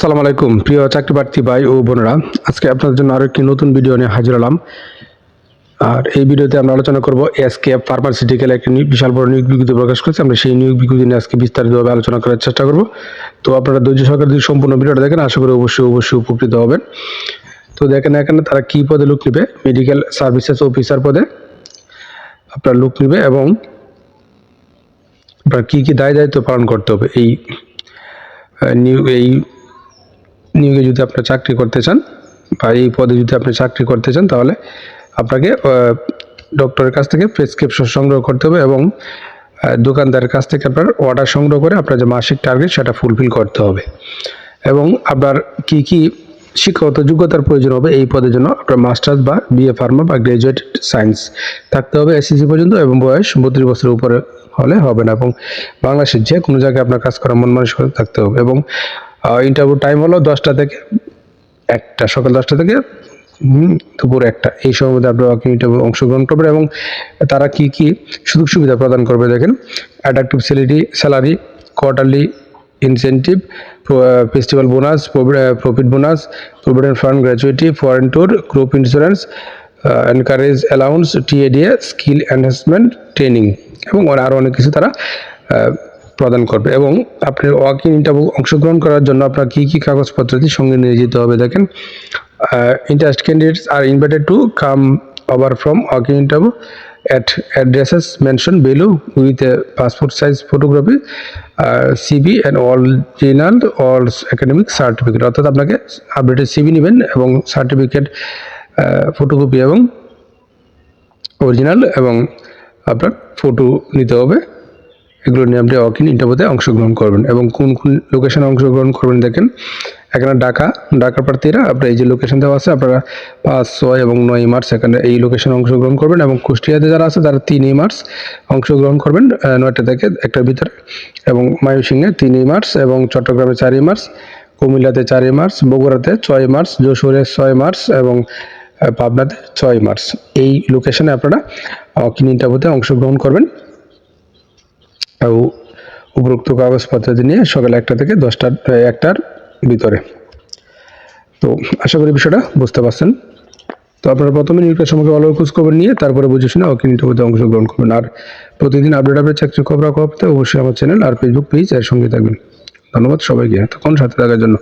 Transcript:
আসসালামু আলাইকুম, প্রিয় চাকরি প্রার্থী ভাই ও বোনেরা। আজকে আপনাদের জন্য আরও একটি নতুন ভিডিও নিয়ে হাজির হলাম। আর এই ভিডিওতে আমরা আলোচনা করব এসকে ফার্মাসিউটিক্যাল একটি বিশাল বড় নিয়োগ বিজ্ঞপ্তি প্রকাশ করেছে। আমরা সেই নিয়োগ বিজ্ঞপ্তি নিয়ে আজকে বিস্তারিতভাবে আলোচনা করার চেষ্টা করব। তো আপনারা ধৈর্য সহকারে যদি সম্পূর্ণ ভিডিওটা দেখেন, আশা করি অবশ্যই অবশ্যই উপকৃত হবেন। তো দেখেন এখানে তারা কী পদে লোক নেবে? মেডিকেল সার্ভিসেস অফিসার পদে আপনার লোক নেবে এবং আপনার কী কী দায় দায়িত্ব পালন করতে হবে এই নিউ এই নিয়োগে যদি আপনি চাকরি করতে চান বা এই পদে যদি আপনি চাকরি করতে চান, তাহলে আপনাকে ডক্টরের কাছ থেকে প্রেসক্রিপশন সংগ্রহ করতে হবে এবং দোকানদারের কাছ থেকে আপনার অর্ডার সংগ্রহ করে আপনার যে মাসিক টার্গেট সেটা ফুলফিল করতে হবে। এবং আপনার কি কি শিক্ষাগত যোগ্যতার প্রয়োজন হবে এই পদের জন্য আপনার মাস্টার্স বা বিএ ফার্মা বা গ্রাজুয়েট সায়েন্স থাকতে হবে এসএসসি পর্যন্ত এবং বয়স বত্রিশ বছরের উপরে হলে হবে না এবং বাংলাদেশের যে কোনো জায়গায় আপনার কাজ করার মন মানসিকতা থাকতে হবে এবং ইন্টারভিউ টাইম হলো দশটা থেকে একটা, সকাল দশটা থেকে দুপুর একটা। এই সময়ের মধ্যে আপনারা ইন্টারভিউ অংশগ্রহণ করবেন এবং তারা কি কি সুযোগ সুবিধা প্রদান করবে দেখেন। Attractive salary salary quarterly incentive festival bonus profit bonus provident fund gratuity foreign tour group insurance encourage allowance TADA skill enhancement training এবং আরও অনেক কিছু তারা প্রদান করবে এবং আপনি ওয়াকিং ইন্টারভিউ অংশগ্রহণ করার জন্য আপনার কী কী কাগজপত্রটি সঙ্গে নিয়ে যেতে হবে দেখেন interest candidates are invited to come over from walking interview at addresses mentioned below with a passport size photography uh, CV and original all academic certificate. অর্থাৎ আপনাকে আপডেটেড সিবি নেবেন এবং সার্টিফিকেট ফটোকপি এবং অরিজিনাল এবং আপনার photo নিতে হবে। এগুলো নিয়ে আপনি ওয়াকিং ইন্টারভিউতে অংশগ্রহণ করবেন এবং কোন কোন লোকেশনে অংশগ্রহণ করবেন দেখেন, এখানে ঢাকা, ঢাকার প্রার্থীরা আপনার এই যে লোকেশন দেওয়া আছে, আপনারা পাঁচ, ছয় এবং নয় মার্চ এখানে এই লোকেশনে অংশগ্রহণ করবেন এবং কুষ্টিয়াতে যারা আছে তারা তিনই মার্চ অংশগ্রহণ করবেন নয়টা থেকে একটার ভিতরে এবং মায়ুসিংহে তিনই মার্চ এবং চট্টগ্রামে চারই মার্চ, কুমিল্লাতে চারই মার্চ, বগুড়াতে ছয় মার্চ, যশোরে ছয় মার্চ এবং পাবনাতে ছয় মার্চ। এই লোকেশনে আপনারা ইন্টারভিউতে অংশগ্রহণ করবেন। উপরোক্ত কাগজপত্র নিয়ে সকাল একটা থেকে দশটার একটার ভিতরে। তো আশা করি বিষয়টা বুঝতে পারছেন। তো আপনারা প্রথমে নিয়োগের সম্পর্কে ভালো খোঁজ খবর নিয়ে তারপরে বুঝে শুনে অকে মধ্যে অংশগ্রহণ করবেন আর প্রতিদিন আপডেট আপডেট চাকরি খবর পেতে অবশ্যই আমার চ্যানেল আর ফেসবুক পেজ এর সঙ্গে থাকবেন। ধন্যবাদ সবাইকে। তখন সাথে থাকার জন্য।